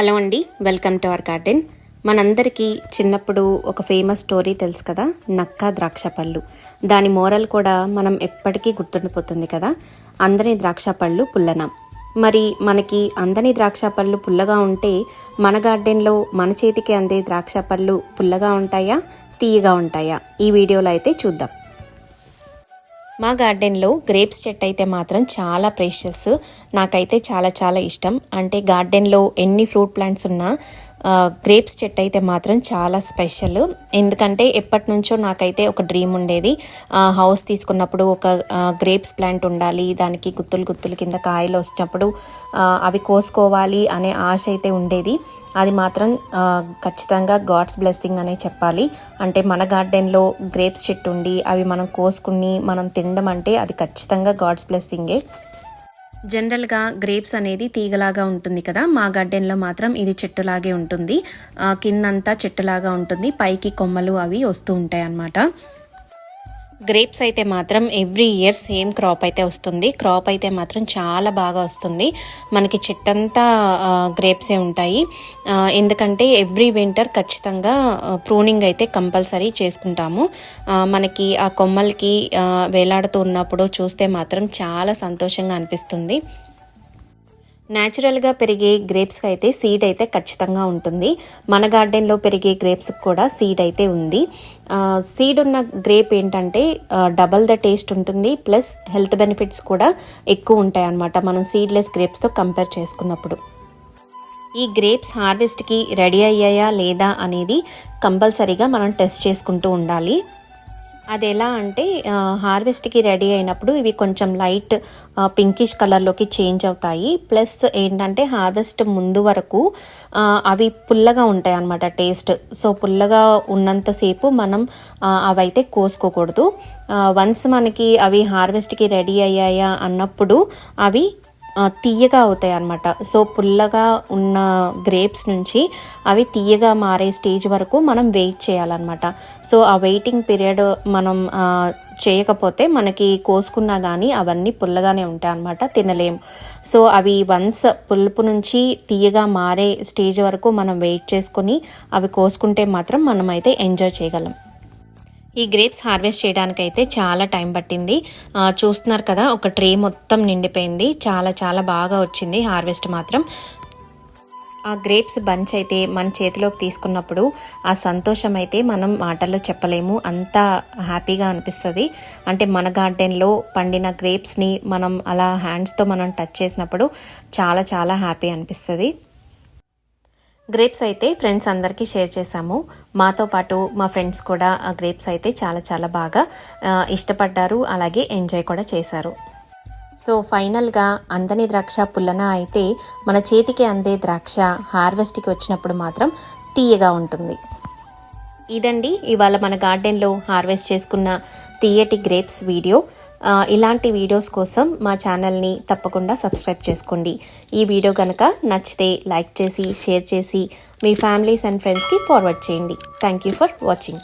Hello అండి welcome to our garden. మనందరికీ చిన్నప్పుడు ఒక ఫేమస్ స్టోరీ తెలుసు కదా నక్క ద్రాక్ష పళ్ళు దాని మోరల్ కూడా మనం ఎప్పటికీ గుర్తుండిపోతుంది కదా అందని ద్రాక్ష పళ్ళు పుల్లన. మరి మనకి అందని ద్రాక్ష పళ్ళు పుల్లగా ఉంటే మన గార్డెన్లో మన చేతికి అందే ద్రాక్ష పళ్ళు పుల్లగా ఉంటాయా తీయగా ఉంటాయా? ఈ వీడియోలో అయితే చూద్దాం. మా గార్డెన్లో గ్రేప్స్ చెట్టు అయితే మాత్రం చాలా ప్రేషియస్. నాకైతే చాలా చాలా ఇష్టం. అంటే గార్డెన్లో ఎన్ని ఫ్రూట్ ప్లాంట్స్ ఉన్నా గ్రేప్స్ చెట్టు అయితే మాత్రం చాలా స్పెషల్. ఎందుకంటే ఎప్పటి నుంచో నాకైతే ఒక డ్రీమ్ ఉండేది. హౌస్ తీసుకున్నప్పుడు ఒక గ్రేప్స్ ప్లాంట్ ఉండాలి. దానికి గుత్తులు గుత్తులు కింద కాయలు వచ్చినప్పుడు అవి కోసుకోవాలి అనే ఆశ అయితే ఉండేది. అది మాత్రం ఖచ్చితంగా గాడ్స్ బ్లెస్సింగ్ అనే చెప్పాలి. అంటే మన గార్డెన్లో గ్రేప్స్ చెట్టు ఉండి అవి మనం కోసుకుని మనం తినడం అంటే అది ఖచ్చితంగా గాడ్స్ బ్లెస్సింగే. జనరల్గా గ్రేప్స్ అనేది తీగలాగా ఉంటుంది కదా మా గార్డెన్లో మాత్రం ఇది చెట్టులాగే ఉంటుంది. కిందంతా చెట్టులాగా ఉంటుంది పైకి కొమ్మలు అవి వస్తూ ఉంటాయి అన్నమాట గ్రేప్స్ అయితే మాత్రం ఎవ్రీ ఇయర్ సేమ్ క్రాప్ అయితే వస్తుంది. క్రాప్ అయితే మాత్రం చాలా బాగా వస్తుంది. మనకి చెట్టంతా గ్రేప్సే ఉంటాయి. ఎందుకంటే ఎవ్రీ వింటర్ ఖచ్చితంగా ప్రూనింగ్ అయితే కంపల్సరీ చేసుకుంటాము. మనకి ఆ కొమ్మలకి వేలాడుతూ ఉన్నప్పుడు చూస్తే మాత్రం చాలా సంతోషంగా అనిపిస్తుంది. న్యాచురల్గా పెరిగే గ్రేప్స్కి అయితే సీడ్ అయితే ఖచ్చితంగా ఉంటుంది. మన గార్డెన్లో పెరిగే గ్రేప్స్కి కూడా సీడ్ అయితే ఉంది. సీడ్ ఉన్న గ్రేప్ ఏంటంటే డబల్ ద టేస్ట్ ఉంటుంది ప్లస్ హెల్త్ బెనిఫిట్స్ కూడా ఎక్కువ ఉంటాయి అన్నమాట మనం సీడ్లెస్ గ్రేప్స్తో కంపేర్ చేసుకున్నప్పుడు. ఈ గ్రేప్స్ హార్వెస్ట్కి రెడీ అయ్యాయా లేదా అనేది కంపల్సరీగా మనం టెస్ట్ చేసుకుంటూ ఉండాలి. అది ఎలా అంటే హార్వెస్ట్కి రెడీ అయినప్పుడు ఇవి కొంచెం లైట్ పింకిష్ కలర్లోకి చేంజ్ అవుతాయి. ప్లస్ ఏంటంటే హార్వెస్ట్ ముందు వరకు అవి పుల్లగా ఉంటాయి అన్నమాట టేస్ట్. సో పుల్లగా ఉన్నంతసేపు మనం అవైతే కోసుకోకూడదు. వన్స్ మనకి అవి హార్వెస్ట్కి రెడీ అయ్యాయా అన్నప్పుడు అవి తీయగా అవుతాయి అన్నమాట. సో పుల్లగా ఉన్న గ్రేప్స్ నుంచి అవి తీయగా మారే స్టేజ్ వరకు మనం వెయిట్ చేయాలన్నమాట. సో ఆ వెయిటింగ్ పీరియడ్ మనం చేయకపోతే మనకి కోసుకున్నా కానీ అవన్నీ పుల్లగానే ఉంటాయి అన్నమాట తినలేం. సో అవి వన్స్ పులుపు నుంచి తీయగా మారే స్టేజ్ వరకు మనం వెయిట్ చేసుకొని అవి కోసుకుంటే మాత్రం మనమైతే ఎంజాయ్ చేయగలం. ఈ గ్రేప్స్ హార్వెస్ట్ చేయడానికైతే చాలా టైం పట్టింది. చూస్తున్నారు కదా ఒక ట్రే మొత్తం నిండిపోయింది. చాలా చాలా బాగా వచ్చింది హార్వెస్ట్ మాత్రం. ఆ గ్రేప్స్ బంచ్ అయితే మన చేతిలోకి తీసుకున్నప్పుడు ఆ సంతోషం అయితే మనం మాటల్లో చెప్పలేము. అంత హ్యాపీగా అనిపిస్తుంది. అంటే మన గార్డెన్లో పండిన గ్రేప్స్ని మనం అలా హ్యాండ్స్తో మనం టచ్ చేసినప్పుడు చాలా చాలా హ్యాపీ అనిపిస్తుంది. గ్రేప్స్ అయితే ఫ్రెండ్స్ అందరికీ షేర్ చేశాము. మాతో పాటు మా ఫ్రెండ్స్ కూడా ఆ గ్రేప్స్ అయితే చాలా చాలా బాగా ఇష్టపడ్డారు. అలాగే ఎంజాయ్ కూడా చేశారు. సో ఫైనల్గా అందని ద్రాక్ష పుల్లన అయితే మన చేతికి అందే ద్రాక్ష హార్వెస్ట్కి వచ్చినప్పుడు మాత్రం తీయగా ఉంటుంది. ఇదండి ఇవాళ మన గార్డెన్లో హార్వెస్ట్ చేసుకున్న తీయటి గ్రేప్స్ వీడియో. ఇలాంటి వీడియోస్ కోసం మా ఛానల్ని తప్పకుండా సబ్స్క్రైబ్ చేసుకోండి. ఈ వీడియో కనుక నచ్చితే లైక్ చేసి షేర్ చేసి మీ ఫ్యామిలీస్ అండ్ ఫ్రెండ్స్కి ఫార్వర్డ్ చేయండి. Thank you for watching